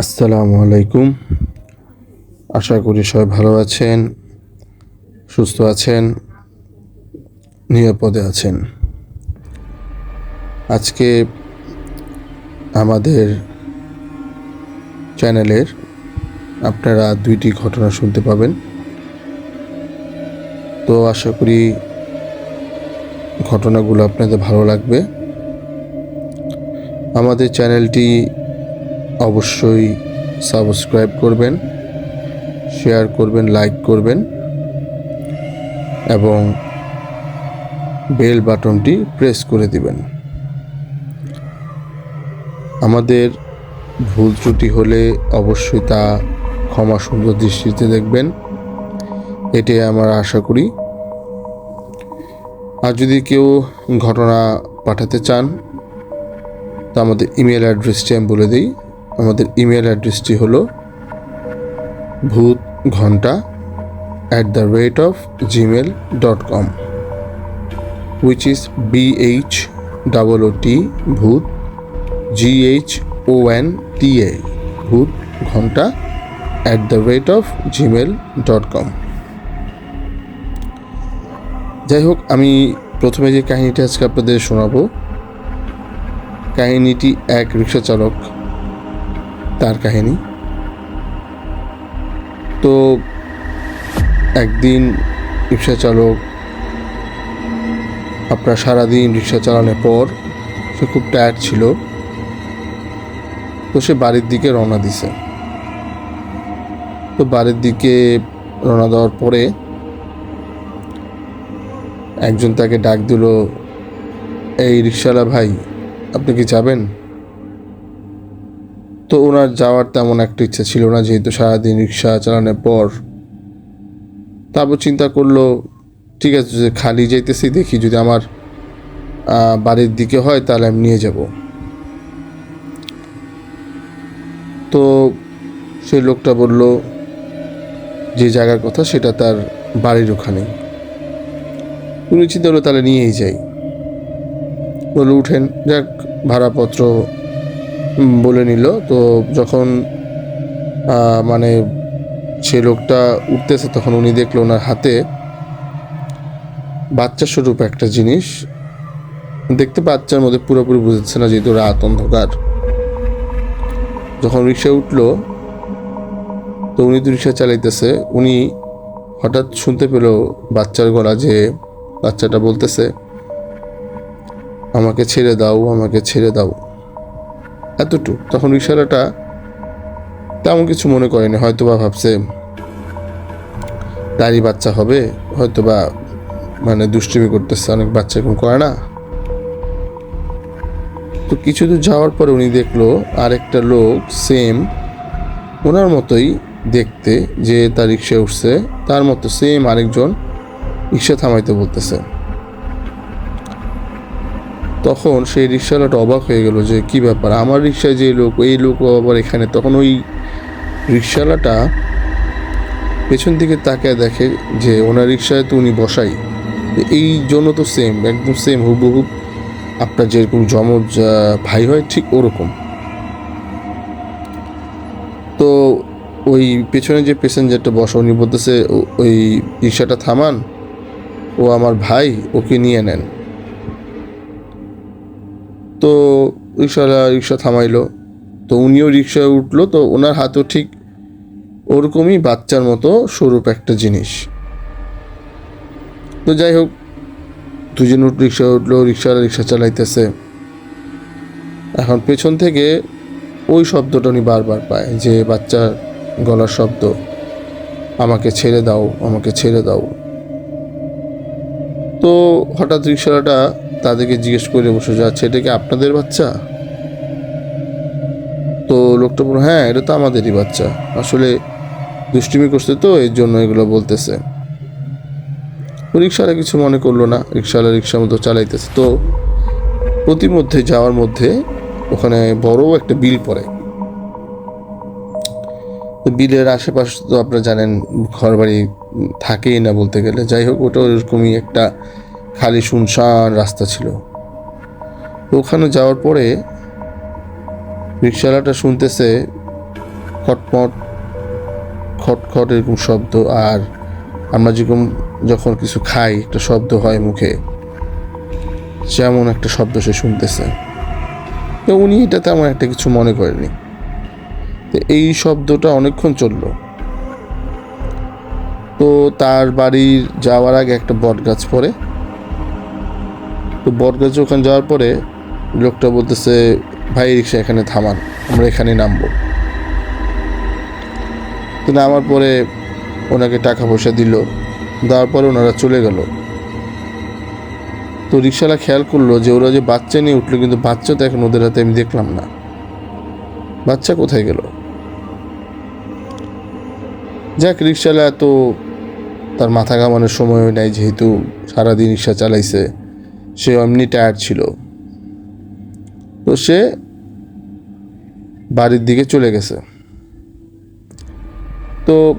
আসসালামু আলাইকুম। আশা করি সবাই ভালো আছেন, সুস্থ আছেন, নিরাপদে আছেন। আজকে আমাদের চ্যানেলের আপনারা দুইটি ঘটনা শুনতে পাবেন। তো আশা করি ঘটনাগুলো আপনাদের ভালো লাগবে। আমাদের চ্যানেলটি অবশ্যই সাবস্ক্রাইব করবেন, শেয়ার করবেন, লাইক করবেন এবং বেল বাটনটি প্রেস করে দিবেন। আমাদের ভুল ত্রুটি হলে অবশ্যই তা ক্ষমা সুন্দর দৃষ্টিতে দেখবেন। এটাই আমরা আশা করি। আর যদি কেউ ঘটনা পাঠাতে চান, তো আমাদের ইমেল অ্যাড্রেসটি আমি বলে দিই। আমাদের ইমেল অ্যাড্রেসটি হলো Bhoot Ghonta at the rate of Gmail dot com which is B H double O T Bhoot G H O N T A Bhoot Ghonta at the rate of Gmail dot com যাই হোক, আমি প্রথমে যে কাহিনীটা আজকে আপনাদের শোনাবো, কাহিনীটি এক রিক্সা চালক তার কাহিনী। তো একদিন রিক্সা চালক, আপনার সারাদিন রিক্সা চালানোর পর সে খুব টায়ার্ড ছিল। তো সে বাড়ির দিকে রওনা দিছে। তো বাড়ির দিকে রওনা দেওয়ার পরে একজন তাকে ডাক দিল, এই রিক্সাওয়ালা ভাই, আপনি কি যাবেন? তো ওনার যাওয়ার তেমন একটা ইচ্ছা ছিল না, যেহেতু সারাদিন রিক্সা চালানোর পর। তারপর চিন্তা করল, ঠিক আছে যে খালি যাইতেছি, দেখি যদি আমার বাড়ির দিকে হয়, তাহলে আমি নিয়ে যাব। তো সেই লোকটা বলল, যে জায়গার কথা, সেটা তার বাড়ির ওখানে। উনি চিন্তা করল, তাহলে নিয়েই যাই। বলে উঠেন, যাক, ভাড়াপত্র বলে নিল। তো যখন মানে সে লোকটা উঠতেছে, তখন উনি দেখল ওনার হাতে বাচ্চা স্বরূপ একটা জিনিস। দেখতে বাচ্চার মধ্যে পুরোপুরি বুঝতেছে না, যেহেতু রাত অন্ধকার। যখন রিক্সায় উঠল, তো উনি তো রিক্সা চালাইতেছে। উনি হঠাৎ শুনতে পেল বাচ্চার গলা যে বাচ্চাটা বলতেছে, আমাকে ছেড়ে দাও, আমাকে ছেড়ে দাও। এতটুক। তখন ইশারাটা তেমন কিছু মনে করেনি হয়তো বা ভাবছে তারই বাচ্চা হবে হয়তো বা মানে দুষ্টুমি করতেছে, অনেক বাচ্চা এরকম করে না? তো কিছু দূর যাওয়ার পরে উনি দেখল, আরেকটা লোক সেম ওনার মতোই দেখতে, যে তার রিক্সায় উঠছে, তার মতো সেম আরেকজন রিক্সা থামাইতে বলতেছে। তখন সেই রিক্সাওয়ালাটা অবাক হয়ে গেল যে কি ব্যাপার? আমার রিক্সায় যে লোক এই লোক আবার এখানে? তখন ওই রিক্সাওয়ালাটা পেছন দিকে তাকায় দেখে যে ওনার রিক্সায় তো উনি বসাই। এই জন্য তো সেম একদম সেম হুবহু আপনার যেরকম আহ, ভাই হয় ঠিক ওরকম। তো ওই পেছনে যে প্যাসেঞ্জারটা বসা উনি বলতেছে "ও- ওই রিক্সাটা থামান ও আমার ভাই ওকে নিয়ে নেন। তো রিক্সাওয়ালা রিক্সা থামাইলো। তো উনিও রিক্সায় উঠল, তো ওনার হাতেও ঠিক ওরকমই বাচ্চার মতো স্বরূপ একটা জিনিস। তো যাই হোক, দুজন উঠ রিক্সা উঠল, রিক্সাওয়ালা রিক্সা চালাইতেছে। এখন পেছন থেকে ওই শব্দটা উনি বারবার পায় যে, বাচ্চার গলার শব্দ, আমাকে ছেড়ে দাও, আমাকে ছেড়ে দাও। তো হঠাৎ রিক্সাওয়ালাটা তাদেরকে জিজ্ঞেস করে বসে যাচ্ছে এটা কি আপনাদের বাচ্চা? তো লোকটা বলল হ্যাঁ এটা তো আমাদেরই বাচ্চা। আসলে দুষ্টুমি করছে তো, এর জন্য এগুলো বলতেছে। রিক্সাওয়ালা কিছু মনে করল না। রিক্সাওয়ালা রিক্সার মতো চালাইতেছে। তো প্রতিমধ্যে যাওয়ার মধ্যে ওখানে বড় একটা বিল পড়ে। বিলের আশেপাশে তো আপনারা জানেন ঘর বাড়ি থাকেই না বলতে গেলে। যাই হোক, ওটা ওরকমই একটা খালি শুনশান রাস্তা ছিল। ওখানে যাওয়ার পরে রিক্সাওয়ালাটা শুনতেছে খটমট, খটখট এরকম শব্দ, আর আমরা যেরকম যখন কিছু খাই, একটা শব্দ হয় মুখে, যেমন একটা শব্দ সে শুনতেছে। তো উনি এটা তেমন একটা কিছু মনে করেনি। তো এই শব্দটা অনেকক্ষণ চলল। তো তার বাড়ির যাওয়ার আগে একটা বট গাছ পড়ে। তো বট গাছ ওখানে যাওয়ার পরে লোকটা বলতেছে, ভাই রিক্সা এখানে থামান, আমরা এখানে নামবো। তো নামার পরে ওনাকে টাকা পয়সা দিল, দেওয়ার পরে ওনারা চলে গেল। তো রিক্সাওয়ালা খেয়াল করল যে ওরা যে বাচ্চা নিয়ে উঠল, কিন্তু বাচ্চা তো এখন ওদের হাতে আমি দেখলাম না। বাচ্চা কোথায় গেল? যাক, রিক্সাওয়ালা এত তার মাথা ঘামানোর সময়ও নেই, যেহেতু সারাদিন রিক্সা চালাইছে। সে এমনি টায়ার্ড ছিল। তো সে বাড়ির দিকে চলে গেছে। তো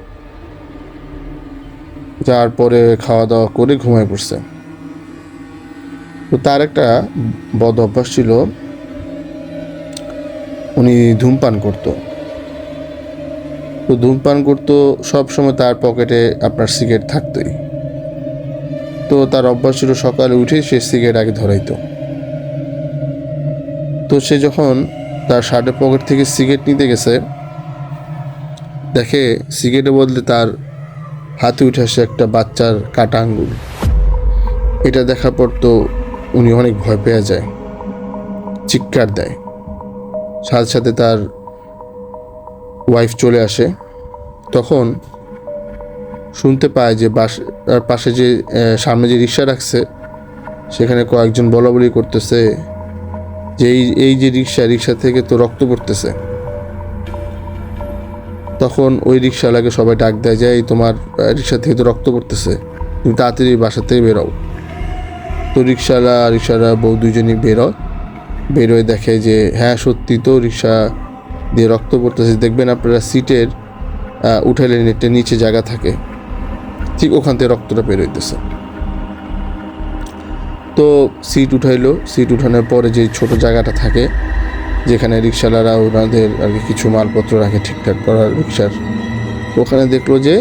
যার পরে খাওয়া দাওয়া করে ঘুমায় পড়ছে। তো তার একটা বদ অভ্যাস ছিল, উনি ধূমপান করতো। তো ধূমপান করতো, সব সময় তার পকেটে আপনার সিগারেট থাকতোই। তো তার অভ্যাস ছিল সকালে উঠে সে সিগারেট আগে ধরাইতো। তো সে যখন তার শার্টের পকেট থেকে সিগারেট নিতে গেছে, দেখে সিগারেটে বদলে তার হাতে উঠে আসে একটা বাচ্চার কাটা আঙ্গুল। এটা দেখার পর তো উনি অনেক ভয় পেয়ে যায়, চিৎকার দেয়। সাথে সাথে তার ওয়াইফ চলে আসে, তখন শুনতে পায় যে বাস পাশে যে সামনে যে রিক্সা রাখছে, সেখানে কয়েকজন বলা বলি করতেছে যে এই এই যে রিক্সা রিক্সা থেকে তো রক্ত পড়তেছে। তখন ওই রিক্সাওয়ালাকে সবাই ডাক দেয় যে, এই তোমার রিক্সা থেকে তো রক্ত পড়তেছে, তুমি তাড়াতাড়ি বাসা থেকে বেরোও তো রিক্সাওয়ালা রিক্সাওয়ালা বউ দুজনই বেরোয় বেরোয় দেখে যে হ্যাঁ সত্যি তো রিক্সা দিয়ে রক্ত পড়তেছে। দেখবেন আপনারা সিটের উঠালে নেটের নিচে জায়গা থাকে। ঠিক ওখান থেকে রক্তটা বেরোইতেছে তো সিট উঠাইলো। সিট উঠানোর পরে যে ছোট জায়গাটা থাকে, যেখানে রিক্সাওয়ালারা ওনাদের আর কি কিছু মালপত্র রাখে ঠিকঠাক করার রিক্সার, ওখানে দেখল যে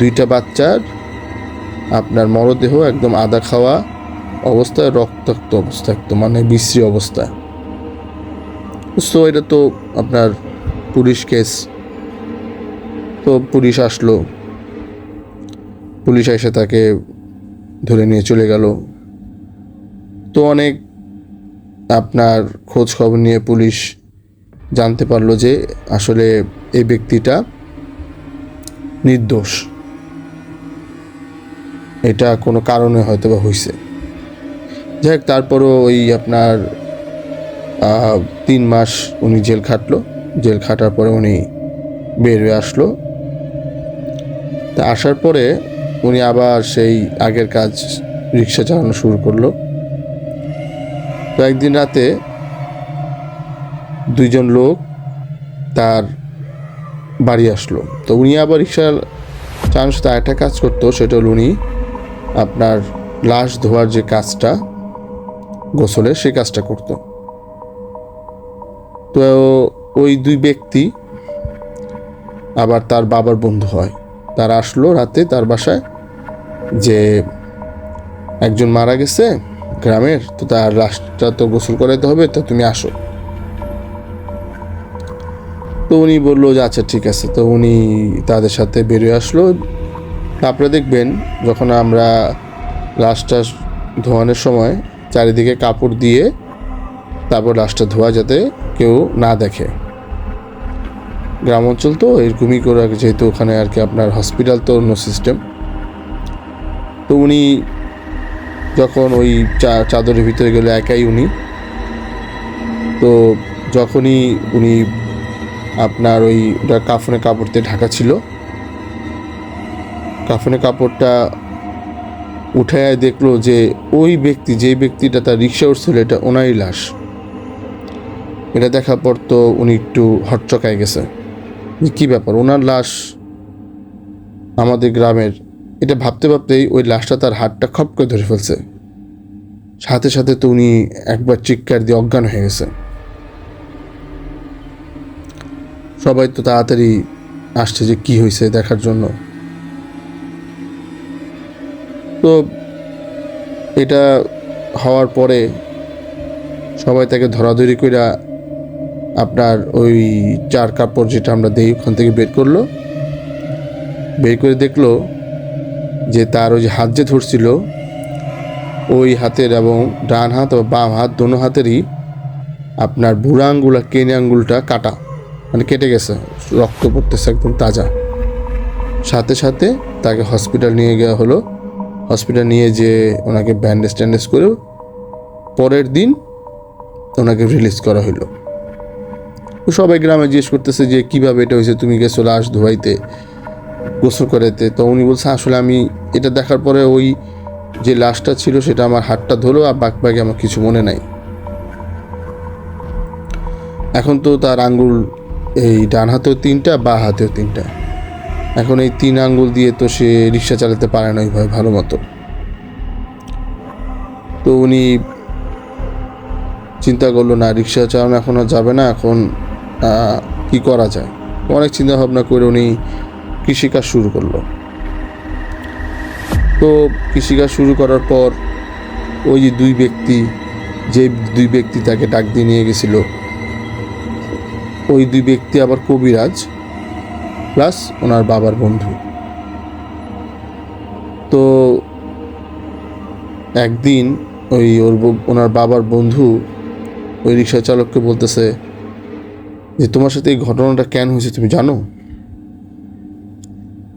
দুইটা বাচ্চার আপনার মরদেহ একদম আদা খাওয়া অবস্থায়, রক্তাক্ত অবস্থা, একদম মানে বিশ্রী অবস্থা। সো এটা তো আপনার পুলিশ কেস। তো পুলিশ আসলো। পুলিশ এসে তাকে ধরে নিয়ে চলে গেল। তো অনেক আপনার খোঁজ খবর নিয়ে পুলিশ জানতে পারল যে আসলে এই ব্যক্তিটা নির্দোষ। এটা কোনো কারণে হয়তো বা হয়েছে যাই হোক, তারপরও ওই আপনার তিন মাস উনি জেল খাটলো। জেল খাটার পরে উনি বের হয়ে আসলো। তা আসার পরে উনি আবার সেই আগের কাজ রিক্সা চালানো শুরু করল। তো একদিন রাতে দুইজন লোক তার বাড়ি আসলো। তো উনি আবার রিক্সা চালানোর সাথে আরেকটা কাজ করতো, সেটা হলো উনি আপনার লাশ ধোয়ার যে কাজটা, গোসলের সেই কাজটা করতো। তো ওই দুই ব্যক্তি আবার তার বাবার বন্ধু হয়। তার আসলো রাতে তার বাসায় যে একজন মারা গেছে গ্রামের, তো তার লাশটা তো গোসল করাইতে হবে, তো তুমি আসো। তো উনি বলল যে আচ্ছা ঠিক আছে। তো উনি তাদের সাথে বেরিয়ে আসলো। আপনারা দেখবেন যখন আমরা লাশটা ধোয়ানোর সময় চারিদিকে কাপড় দিয়ে তারপর লাশটা ধোয়া যাতে কেউ না দেখে। গ্রাম অঞ্চল তো এরকমই করে যেহেতু ওখানে আর কি আপনার হসপিটাল তো অন্য সিস্টেম তো উনি যখন ওই চাদরের ভিতরে গেলে একাই উনি। তো যখনই উনি আপনার ওই ওটা কাফনে কাপড় দিয়ে ঢাকা ছিল, কাফনে কাপড়টা উঠে দেখল যে ওই ব্যক্তি যে ব্যক্তিটা তার রিক্সা উঠছিল, এটা ওনারই লাশ। এটা দেখার পর তো উনি একটু হটচকায় গেছে। যে কী ব্যাপার? ওনার লাশ আমাদের গ্রামের, এটা ভাবতে ভাবতেই ওই লাশটা তার হাতটা খপ করে ধরে ফেলছে। সাথে সাথে তো উনি একবার চিৎকার দিয়ে অজ্ঞান হয়ে গেছে। সবাই তো তাড়াতাড়ি আসছে যে কি হয়েছে দেখার জন্য। তো এটা হওয়ার পরে সবাই তাকে ধরাধরি কইরা আপনার ওই চার কাপড় যেটা আমরা দেই, ওখান থেকে বের করল। বের করে দেখল যে তার ওই যে হাত যে ধরছিল, ওই হাতের এবং ডান হাত ও বাম হাত দোনো হাতেরই আপনার বুড়া আঙ্গুল আর কেনে আঙ্গুলটা কাটা মানে কেটে গেছে, রক্ত পড়তেছে একদম তাজা। সাথে সাথে তাকে হসপিটাল নিয়ে যাওয়া হলো। হসপিটাল নিয়ে যে ওনাকে ব্যান্ডেজ ট্যান্ডেজ করে পরের দিন ওনাকে রিলিজ করা হলো সবাই গ্রামে জিজ্ঞেস করতেছে যে, কীভাবে এটা হয়েছে? তুমি গেছো লাশ ধোয়াইতে, গোসল করাইতে? তো উনি বলছে, আসলে আমি এটা দেখার পরে ওই যে লাশটা ছিল, সেটা আমার হাতটা ধরো আর বাক বাকি আমার কিছু মনে নাই। এখন তো তার আঙ্গুল এই ডান হাতেও তিনটা, বা হাতেও তিনটা। এখন এই তিন আঙ্গুল দিয়ে তো সে রিক্সা চালাতে পারে না ওইভাবে ভালো মতো। তো উনি চিন্তা করল, না, রিক্সা চালানো এখন আর যাবে না, এখন কি করা যায়? অনেক চিন্তা ভাবনা করে উনি কৃষিকাজ শুরু করল। তো কৃষিকাজ শুরু করার পর ওই যে দুই ব্যক্তি, যে দুই ব্যক্তি তাকে ডাক দিয়ে নিয়ে গেছিল। ওই দুই ব্যক্তি আবার কবিরাজ, প্লাস ওনার বাবার বন্ধু। তো একদিন ওই ওর ওনার বাবার বন্ধু ওই রিক্সা চালককে বলতেছে যে তোমার সাথে এই ঘটনাটা কেন হয়েছে তুমি জানো?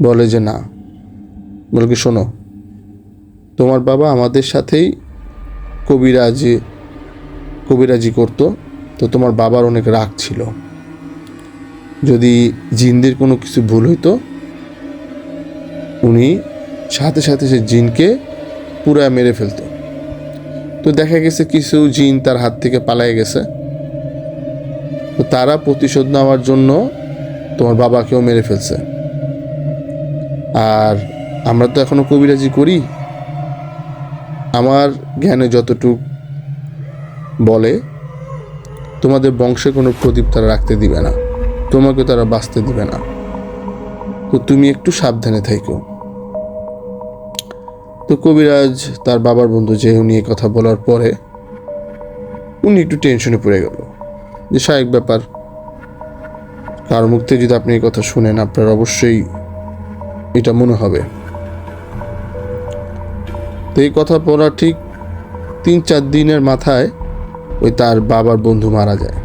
বলে যে না। বলে কি, শোনো, তোমার বাবা আমাদের সাথেই কবিরাজি কবিরাজি করতো, তো তোমার বাবার অনেক রাগ ছিল। যদি জিনদের কোনো কিছু ভুল হইতো, উনি সাথে সাথে সে জিনকে পুরা মেরে ফেলতো। তো দেখা গেছে কিছু জিন তার হাত থেকে পালাই গেছে। তো তারা প্রতিশোধ নেওয়ার জন্য তোমার বাবাকেও মেরে ফেলছে। আর আমরা তো এখনও কবিরাজি করি। আমার জ্ঞানে যতটুক বলে, তোমাদের বংশে কোনো প্রদীপ তারা রাখতে দিবে না। তোমাকে তারা বাঁচতে দিবে না। তো তুমি একটু সাবধানে থাইকো তো কবিরাজ তার বাবার বন্ধু যে উনি কথা বলার পরে উনি একটু টেনশনে পড়ে গেল। যে স্বাভাবিক ব্যাপার। কার মুখ থেকে যদি আপনি এই কথা শুনেন, আপনার অবশ্যই এটা মনে হবে। তো এই কথা পড়া ঠিক তিন চার দিনের মাথায় ওই তার বাবার বন্ধু মারা যায়।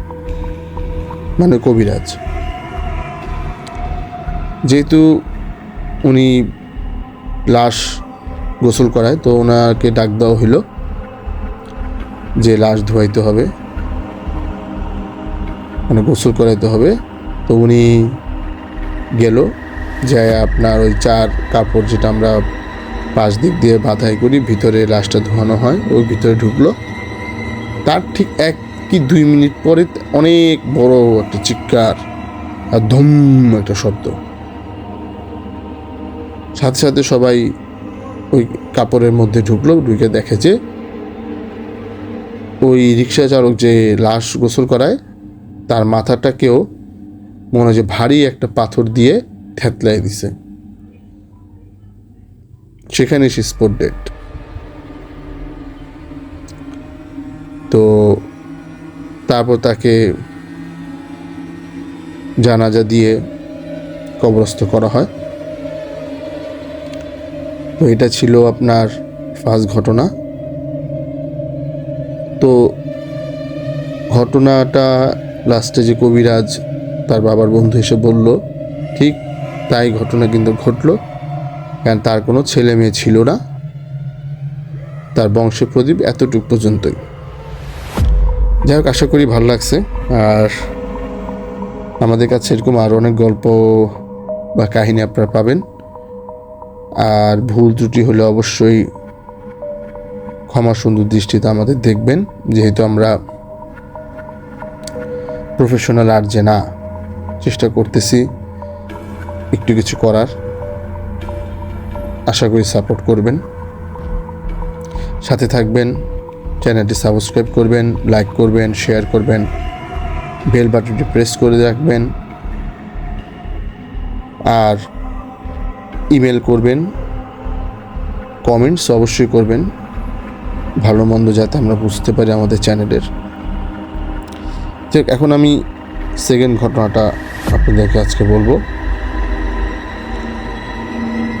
মানে কবিরাজ। যেহেতু উনি লাশ গোসল করায়, তো ওনাকে ডাক দেওয়া হইল যে লাশ ধোয়াইতে হবে। মানে গোসল করাইতে হবে। তো উনি গেল যায় আপনার ওই চার কাপড় যেটা আমরা পাশ দিক দিয়ে বাধাই করি, ভিতরে লাশটা ধোয়ানো হয়, ওই ভিতরে ঢুকলো। তার ঠিক এক কি দুই মিনিট পরে অনেক বড় একটা চিৎকার আর ধুম একটা শব্দ। সাথে সাথে সবাই ওই কাপড়ের মধ্যে ঢুকলো, ঢুকে দেখে যে ওই রিক্সা চালক যে লাশ গোসল করায় তার মাথাটাকেও মনে হয় ভারী একটা পাথর দিয়ে থেতলাই দিছে। সেখানে সে স্পট ডেট তো তারপর তাকে জানাজা দিয়ে কবরস্থ করা হয়। তো এটা ছিল আপনার ফার্স্ট ঘটনা। তো ঘটনাটা লাস্টে যে কবিরাজ তার বাবার বন্ধু এসে বলল, ঠিক তাই ঘটনা কিন্তু ঘটলো। কারণ তার কোনো ছেলে মেয়ে ছিল না। তার বংশ প্রদীপ এতটুক পর্যন্তই। যাই হোক, আশা করি ভালো লাগছে। আর আমাদের কাছে এরকম আরও অনেক গল্প বা কাহিনী আপনারা পাবেন। আর ভুল ত্রুটি হলে অবশ্যই ক্ষমা সুন্দর দৃষ্টিতে আমাদের দেখবেন। যেহেতু আমরা প্রফেশনাল আর যে না, চেষ্টা করতেছি একটু কিছু করার। আশা করি সাপোর্ট করবেন। সাথে থাকবেন চ্যানেলটি সাবস্ক্রাইব করবেন লাইক করবেন শেয়ার করবেন বেল বাটনটি প্রেস করে রাখবেন, আর ইমেল করবেন কমেন্টস অবশ্যই করবেন। ভালো মন্দ যাতে আমরা বুঝতে পারি আমাদের চ্যানেলের ঠিক এখন আমি সেকেন্ড ঘটনাটা আপনাদেরকে আজকে বলব।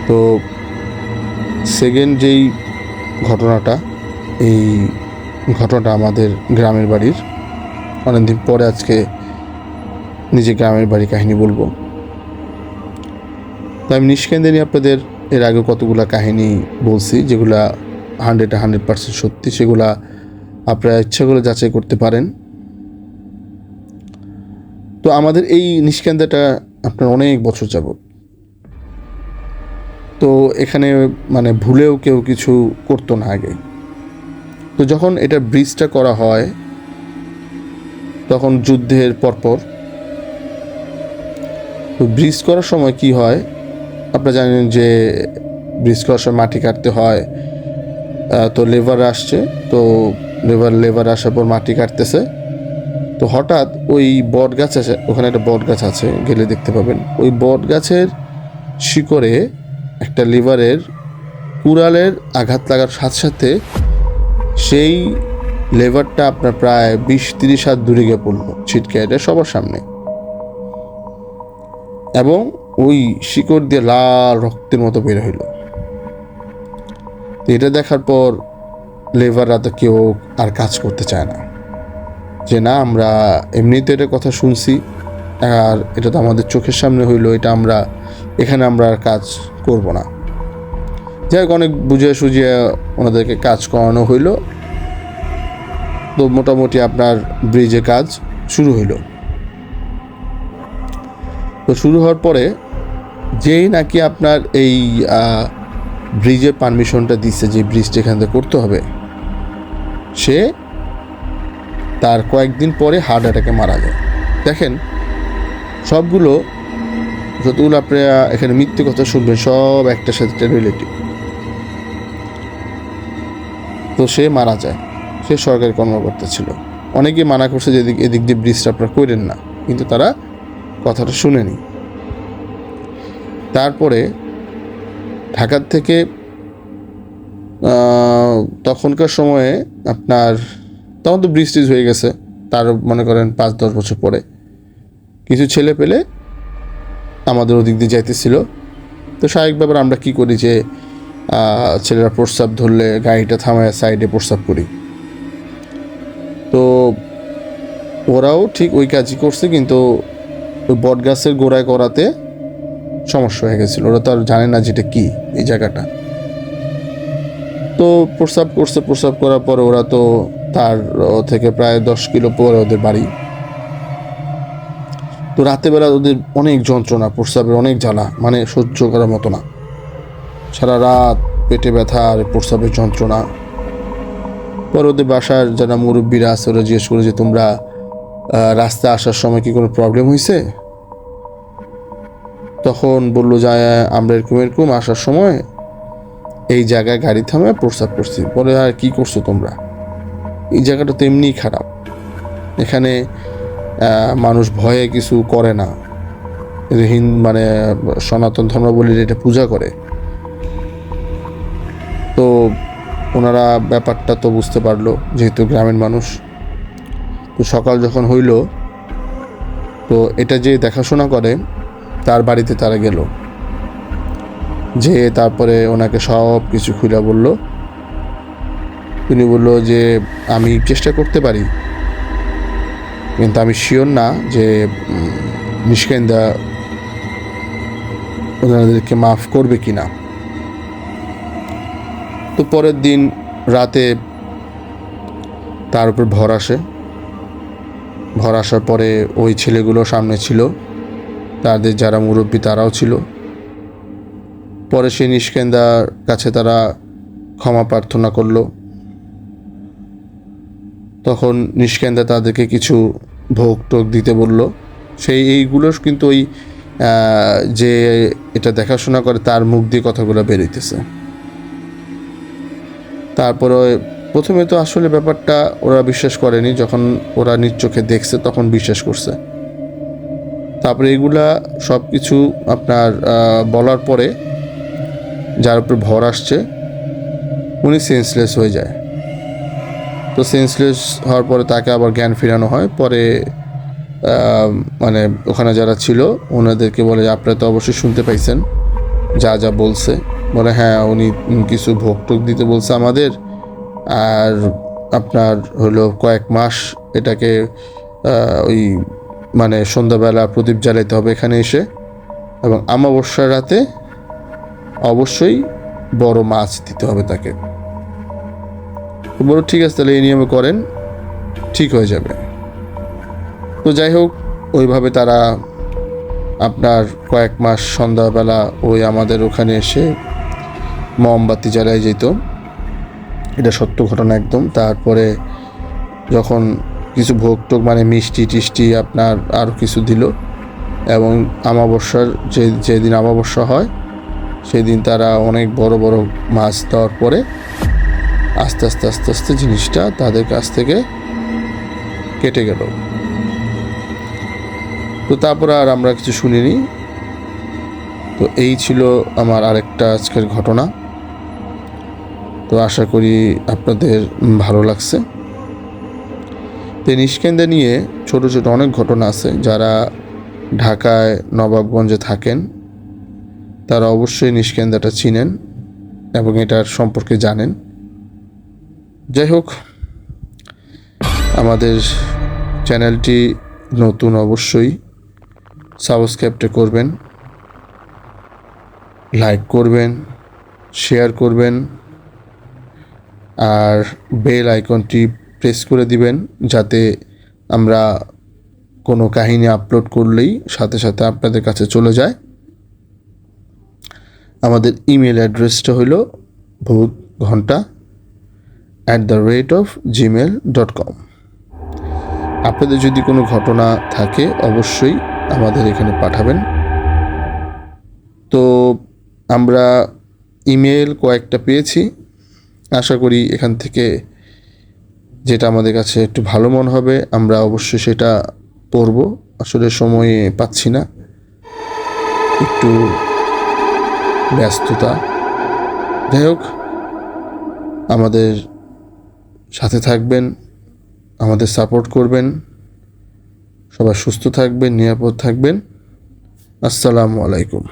তো সেকেন্ড যেই ঘটনাটা, এই ঘটনাটা আমাদের গ্রামের বাড়ির, অনেকদিন পরে আজকে নিজে গ্রামের বাড়ি কাহিনী বলব। তো আমি নিষ্কেন্দ্রে নিয়ে আপনাদের এর আগে কতগুলো কাহিনী বলছি, যেগুলা হান্ড্রেড হান্ড্রেড পার্সেন্ট সত্যি, সেগুলা আপনারা ইচ্ছা করে যাচাই করতে পারেন। তো আমাদের এই নিষ্কেন্দ্রটা আপনার অনেক বছর যাবত তো এখানে মানে ভুলেও কেউ কিছু করতো না আগে। তো যখন এটা ব্রিজটা করা হয়, তখন যুদ্ধের পরপর, তো ব্রিজ করার সময় কি হয়? আপনারা জানেন যে ব্রিজ করার সময় মাটি কাটতে হয় তো লেবার আসছে, তো লেবার লেবার আসার পর মাটি কাটতেছে। তো হঠাৎ ওই বট গাছ আছে, ওখানে একটা বট গাছ আছে, গেলে দেখতে পাবেন। ওই বট গাছের শিকড়ে একটা লিভারের কুড়ালের আঘাত লাগার সাথে সাথে সেই লেভারটা আপনার প্রায় বিশ, তিরিশ হাত দূরে গিয়ে পড়ল, ছিটকে এটা সবার সামনে। এবং ওই শিকড় দিয়ে লাল রক্তের মতো বের হইল। এটা দেখার পর লেবাররা তো কেউ আর কাজ করতে চায় না। যে না, আমরা এমনিতে এটা কথা শুনছি, আর এটা তো আমাদের চোখের সামনে হইল, এটা আমরা, এখানে আমরা আর কাজ করব না। যাই হোক, অনেক বুঝিয়ে সুঝিয়ে ওনাদেরকে কাজ করানো হইল। তো মোটামুটি আপনার ব্রিজে কাজ শুরু হইল। তো শুরু হওয়ার পরে যেই নাকি আপনার এই ব্রিজের পারমিশনটা দিচ্ছে যে ব্রিজটা এখান থেকে করতে হবে, সে তার কয়েকদিন পরে হার্ট অ্যাটাকে মারা যায়। দেখেন, সবগুলো যতগুলো আপনারা এখানে মিথ্যে কথা শুনবেন, সব একটার সাথে একটা রিলেটিভ তো সে মারা যায়। সে সরকারি কর্মকর্তা ছিল। অনেকে মানা করছে যে এদিক এদিক দিয়ে ব্রিজটা আপনারা করেন না, কিন্তু তারা কথাটা শুনেনি। তারপরে ঢাকার থেকে তখনকার সময়ে আপনার তখন তো ব্রিজ হয়ে গেছে, তার মনে করেন পাঁচ, দশ বছর পরে। কিছু ছেলে পেলে আমাদের ওদিক দিয়ে যাইতেছিল। তো স্বাভাবিক ব্যাপার আমরা কি করি যে ছেলেরা প্রস্রাব ধরলে গাড়িটা থামায় সাইডে প্রস্রাব করি। তো ওরাও ঠিক ওই কাজই করছে, কিন্তু ওই বট গাছের গোড়ায় করাতে সমস্যা হয়ে গেছিল। ওরা তো আর জানে না যেটা কি, এই জায়গাটা। তো প্রস্রাব করছে, প্রস্রাব করার পরে ওরা তো তার থেকে প্রায় দশ কিলো পরে ওদের বাড়ি। তো রাতেবেলা ওদের অনেক যন্ত্রণা প্রস্রাবের অনেক জ্বালা মানে সহ্য করার মতো না। সারা রাত পেটে ব্যথা আর প্রস্রাবের যন্ত্রণা। পরে ওদের বাসার যারা মুরব্বীরা আছে ওরা জিজ্ঞেস করে যে তোমরা আহ, রাস্তায় আসার সময় কি কোনো প্রবলেম হয়েছে তখন বলল যে আমরা এরকম এরকম আসার সময় এই জায়গায় গাড়ি থামে প্রস্তাব করছি। বলে আর কি করছ তোমরা? এই জায়গাটা তো এমনিই খারাপ। এখানে মানুষ ভয়ে কিছু করে না। হিন্দ মানে সনাতন ধর্মাবলীর এটা পূজা করে। তো ওনারা ব্যাপারটা তো বুঝতে পারল, যেহেতু গ্রামের মানুষ। তো সকাল যখন হইল, তো এটা যে দেখাশোনা করে, তার বাড়িতে তারা গেল। যে তারপরে ওনাকে সব কিছু খুলে বলল। তিনি বলল যে, আমি চেষ্টা করতে পারি। কিন্তু আমি শিওর না যে নিষ্কেন্দা ওনাদেরকে মাফ করবে কি না তো পরের দিন রাতে তার উপর ভর আসে। ভর আসার পরে ওই ছেলেগুলো সামনে ছিল। তাদের যারা মুরব্বী তারাও ছিল। পরে সেই নিষ্কেন্দার কাছে তারা ক্ষমা প্রার্থনা করল। তখন নিষ্কেন্দা তাদেরকে কিছু ভোগ টোক দিতে বলল। সেই এইগুলো কিন্তু ওই যে এটা দেখাশোনা করে তার মুখ দিয়ে কথাগুলো বেরোইতেছে তারপরে প্রথমে তো আসলে ব্যাপারটা ওরা বিশ্বাস করেনি, যখন ওরা নিজ চোখে দেখছে তখন বিশ্বাস করছে। তারপরে এগুলা সব কিছু আপনার বলার পরে যার উপর ভর আসছে, উনি সেন্সলেস হয়ে যায়। তো সেন্সলেস হওয়ার পরে তাকে আবার জ্ঞান ফেরানো হয়। পরে মানে ওখানে যারা ছিল, ওনাদেরকে বলে আপনারা তো অবশ্যই শুনতে পাইছেন যা যা বলছে। বলে হ্যাঁ উনি কিছু ভোগ টোক দিতে বলছে আমাদের। আর আপনার হলো কয়েক মাস এটাকে ওই মানে সন্ধ্যাবেলা প্রদীপ জ্বালাইতে হবে এখানে এসে। এবং আমাবস্যার রাতে অবশ্যই বড় মাছ দিতে হবে তাকে। বলো ঠিক আছে, তাহলে এই নিয়মে করেন, ঠিক হয়ে যাবে। তো যাই হোক, ওইভাবে তারা আপনার কয়েক মাস সন্ধ্যাবেলা ওই আমাদের ওখানে এসে মোমবাতি জ্বালায় যেত। এটা সত্য ঘটনা একদম। তারপরে যখন কিছু ভোগ টোগ মানে মিষ্টি টিষ্টি আপনার আরও কিছু দিল এবং আমাবস্যার যে, যেদিন আমাবস্যা হয়, সেদিন তারা অনেক বড় বড় মাছ দেওয়ার পরে আস্তে আস্তে আস্তে আস্তে জিনিসটা তাদের কাছ থেকে কেটে গেল। তো তারপর আর আমরা কিছু শুনিনি। তো এই ছিল আমার আরেকটা আজকের ঘটনা। তো আশা করি আপনাদের ভালো লাগছে। তো নিষ্কেন্দা নিয়ে ছোট ছোট অনেক ঘটনা আছে। যারা ঢাকায়, নবাবগঞ্জে থাকেন, তারা অবশ্যই নিষ্কেন্দাটা চিনেন এবং এটার সম্পর্কে জানেন। যাই হোক আমাদের চ্যানেলটি নতুন অবশ্যই সাবস্ক্রাইবটা করবেন, লাইক করবেন, শেয়ার করবেন, আর বেল আইকনটি প্রেস করে দিবেন যাতে আমরা কোনো কাহিনী আপলোড করলেই সাথে সাথে আপনাদের কাছে চলে যায়। আমাদের ইমেল অ্যাড্রেসটা হলো Bhoot Ghonta at the rate of Gmail dot com আপনাদের যদি কোনো ঘটনা থাকে, অবশ্যই আমাদের এখানে পাঠাবেন। তো আমরা ইমেল কয়েকটা পেয়েছি। আশা করি এখান থেকে যেটা আমাদের কাছে একটু ভালো মনে হবে, আমরা অবশ্যই সেটা পড়ব। আসলে সময়ে পাচ্ছি না। একটু ব্যস্ততা। যাই হোক, আমাদের সাথে থাকবেন আমাদের সাপোর্ট করবেন সবাই সুস্থ থাকবেন নিরাপদ থাকবেন। আসসালামু আলাইকুম।